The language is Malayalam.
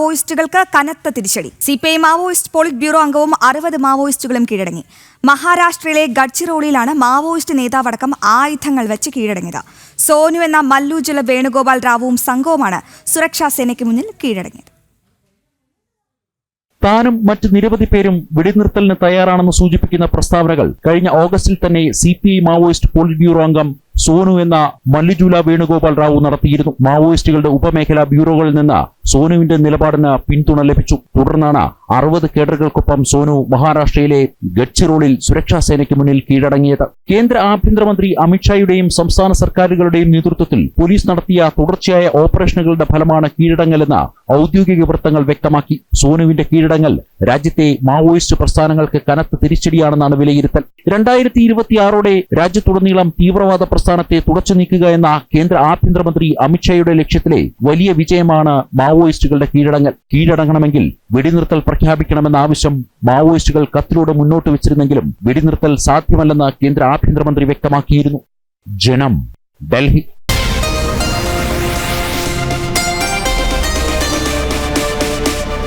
മാവോയിസ്റ്റുകൾക്ക് കനത്ത തിരിച്ചടി. C P I Maoist polit bureau അംഗവും അറുപത് മാവോയിസ്റ്റുകളും കീഴടങ്ങി. മഹാരാഷ്ട്രയിലെ ഗഡ്ചിറോളിയിലാണ് മാവോയിസ്റ്റ് നേതാവടക്കം ആയുധങ്ങൾ വെച്ച് കീഴടങ്ങിയത്. സോനു എന്ന മല്ലുജല വേണുഗോപാൽ റാവുവും സംഘവുമാണ് സുരക്ഷാ സേനയ്ക്ക് മുന്നിൽ കീഴടങ്ങിയത്. താനും മറ്റ് നിരവധി പേരും വെടിനിർത്തലിന് തയ്യാറാണെന്ന് സൂചിപ്പിക്കുന്ന പ്രസ്താവനകൾ കഴിഞ്ഞ ഓഗസ്റ്റിൽ തന്നെ C P I Maoist polit bureau അംഗം സോനു എന്ന മല്ലിജൂല വേണുഗോപാൽ റാവു നടത്തിയിരുന്നു. മാവോയിസ്റ്റുകളുടെ ഉപമേഖലാ ബ്യൂറോകളിൽ നിന്ന് സോനുവിന്റെ നിലപാടിന് പിന്തുണ ലഭിച്ചു. തുടർന്നാണ് അറുപത് കേഡറുകൾക്കൊപ്പം സോനു മഹാരാഷ്ട്രയിലെ ഗഡ്ചിറോളിൽ സുരക്ഷാ സേനയ്ക്ക് മുന്നിൽ കീഴടങ്ങിയത്. കേന്ദ്ര ആഭ്യന്തരമന്ത്രി അമിത്ഷായുടെയും സംസ്ഥാന സർക്കാരുകളുടെയും നേതൃത്വത്തിൽ പോലീസ് നടത്തിയ തുടർച്ചയായ ഓപ്പറേഷനുകളുടെ ഫലമാണ് കീഴടങ്ങലെന്ന് ഔദ്യോഗിക വൃത്തങ്ങൾ വ്യക്തമാക്കി. സോനുവിന്റെ കീഴടങ്ങൽ രാജ്യത്തെ മാവോയിസ്റ്റ് പ്രസ്ഥാനങ്ങൾക്ക് കനത്ത തിരിച്ചടിയാണെന്നാണ് വിലയിരുത്തൽ. രണ്ടായിരത്തി ഇരുപത്തിയാറോടെ രാജ്യത്തുടനീളം തീവ്രവാദ പ്രസ്ഥാനത്തെ തുടച്ചു നീക്കുക എന്ന കേന്ദ്ര ആഭ്യന്തരമന്ത്രി അമിത്ഷായുടെ ലക്ഷ്യത്തിലെ വലിയ വിജയമാണ് മാവോയിസ്റ്റുകളുടെ കീഴടങ്ങൽ. കീഴടങ്ങണമെങ്കിൽ വെടിനിർത്തൽ പ്രഖ്യാപിക്കണമെന്ന ആവശ്യം മാവോയിസ്റ്റുകൾ കത്തിലൂടെ മുന്നോട്ട് വെച്ചിരുന്നെങ്കിലും വെടിനിർത്തൽ സാധ്യമല്ലെന്ന് കേന്ദ്ര ആഭ്യന്തരമന്ത്രി വ്യക്തമാക്കിയിരുന്നു. ജനം ഡൽഹി.